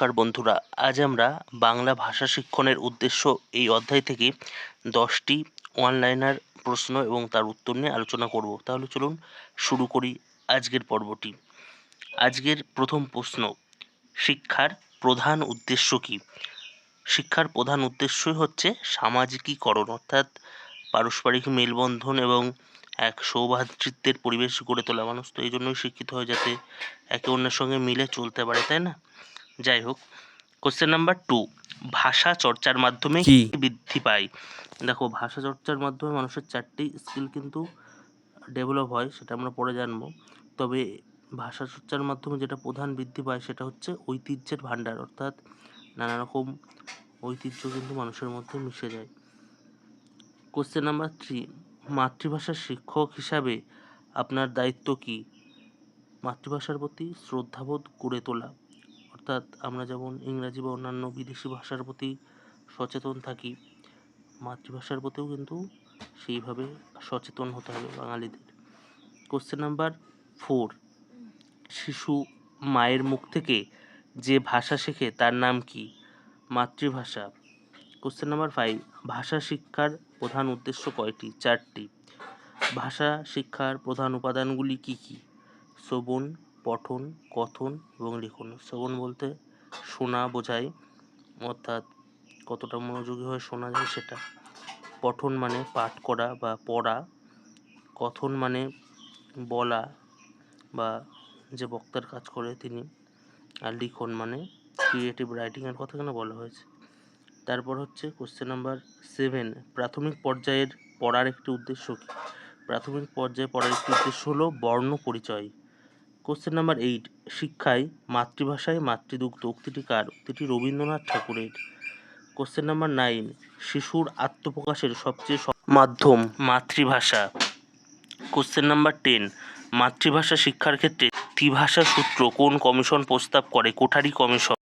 নমস্কার বন্ধুরা, আজ আমরা বাংলা ভাষা শিক্ষণের উদ্দেশ্য এই অধ্যায় থেকে দশটি ওয়ানলাইনার প্রশ্ন এবং তার উত্তর নিয়ে আলোচনা করব। তাহলে চলুন শুরু করি আজকের পর্বটি। আজকের প্রথম প্রশ্ন, শিক্ষার প্রধান উদ্দেশ্য কী? শিক্ষার প্রধান উদ্দেশ্যই হচ্ছে সামাজিকীকরণ, অর্থাৎ পারস্পরিক মেলবন্ধন এবং এক সৌভ্রাতৃত্বের পরিবেশ গড়ে তোলা। মানুষ তো এই জন্যই শিক্ষিত হয় যাতে একে অন্যের সঙ্গে মিলে চলতে পারে, তাই না? যাই হোক কোশ্চেন নাম্বার টু ভাষা চর্চার মাধ্যমে কি? বৃদ্ধি পায়? দেখো ভাষা চর্চার মাধ্যমে মানুষের চারটি স্কিল কিন্তু ডেভেলপ হয় সেটা আমরা পরে জানব। তবে ভাষা চর্চার মাধ্যমে যেটা প্রধান বৃদ্ধি পায় সেটা হচ্ছে ঐতিহ্যের ভাণ্ডার। অর্থাৎ নানা রকম ঐতিহ্য কিন্তু মানুষের মধ্যে মিশে যায়। কোশ্চেন নাম্বার থ্রি মাতৃভাষার শিক্ষক হিসাবে আপনার দায়িত্ব কী? মাতৃভাষার প্রতি শ্রদ্ধাবোধ গড়ে তোলা। অর্থাৎ আমরা যেমন ইংরাজি বা অন্যান্য বিদেশি ভাষার প্রতি সচেতন থাকি, মাতৃভাষার প্রতিও কিন্তু সেইভাবে সচেতন হতে হবে বাঙালিদের। কোশ্চেন নাম্বার ফোর শিশু মায়ের মুখ থেকে যে ভাষা শেখে তার নাম কি? মাতৃভাষা। কোশ্চেন নাম্বার ফাইভ ভাষা শিক্ষার প্রধান উদ্দেশ্য কয়টি? চারটি। ভাষা শিক্ষার প্রধান উপাদানগুলি কি কি? শ্রবণ পঠন, কথন এবং লিখন। শ্রবণ বলতে শোনা বোঝায়, অর্থাৎ কতটা মনোযোগী হয়ে শোনা যায় সেটা। পঠন মানে পাঠ করা বা পড়া। কথন মানে বলা বা যে বক্তার কাজ করে তিনি। আর লিখন মানে ক্রিয়েটিভ রাইটিংয়ের কথা এখানে বলা হয়েছে? তারপর হচ্ছে কোশ্চেন নাম্বার সেভেন প্রাথমিক পর্যায়ের পড়ার একটি উদ্দেশ্য কী? প্রাথমিক পর্যায়ে পড়ার একটি উদ্দেশ্য হলো বর্ণ পরিচয়। কোশ্চেন নাম্বার এইট শিক্ষায় মাতৃভাষায় মাতৃদুগ্ধ। উক্তিটি কার? উক্তিটি রবীন্দ্রনাথ ঠাকুরের। কোশ্চেন নাম্বার নাইন শিশুর আত্মপ্রকাশের সবচেয়ে মাধ্যম মাতৃভাষা। কোশ্চেন নাম্বার টেন মাতৃভাষা শিক্ষার ক্ষেত্রে ত্রিভাষা সূত্র কোন কমিশন প্রস্তাব করে? কোঠারি কমিশন।